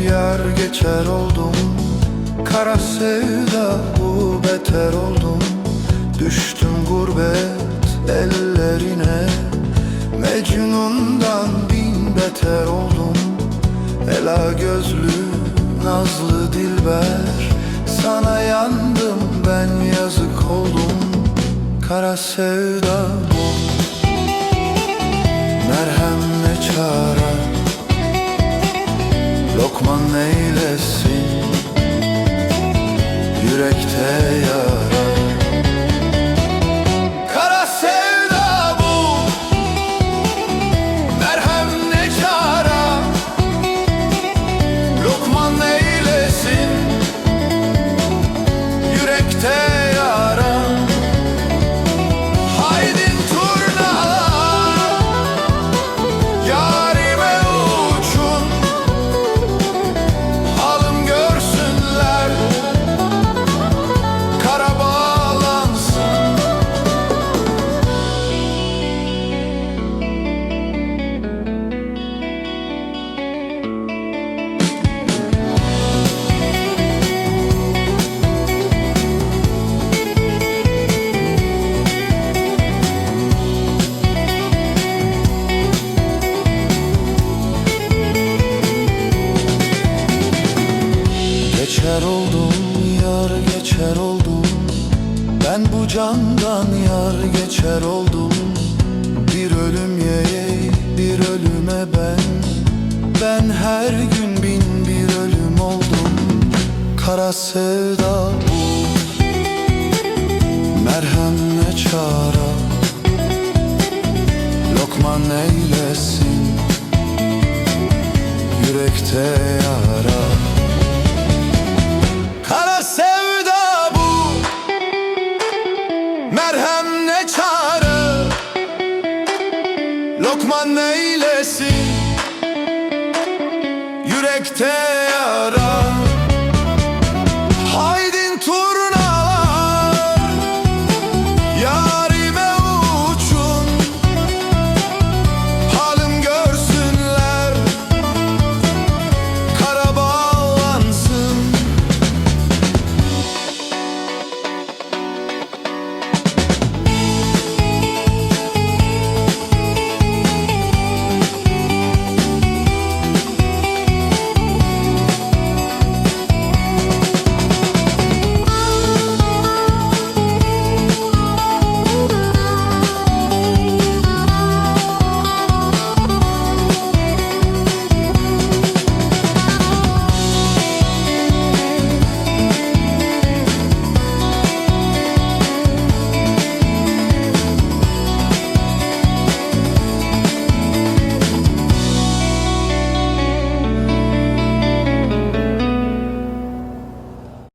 yar geçer oldum. Kara sevda bu beter oldum. Düştüm gurbet ellerine. Mecnun'dan bin beter oldum. Ela gözlü nazlı dilber. Sana yandım ben yazık oldum. Kara sevda Geçer oldum yar geçer oldum. Ben bu candan yar geçer oldum. Bir ölüm ye bir ölüme ben. Ben her gün bin bir ölüm oldum. Kara sevda bu. Merhem ne çare Lokman neylesin Yürekte yar Lokman neylesin? Yürekte yara.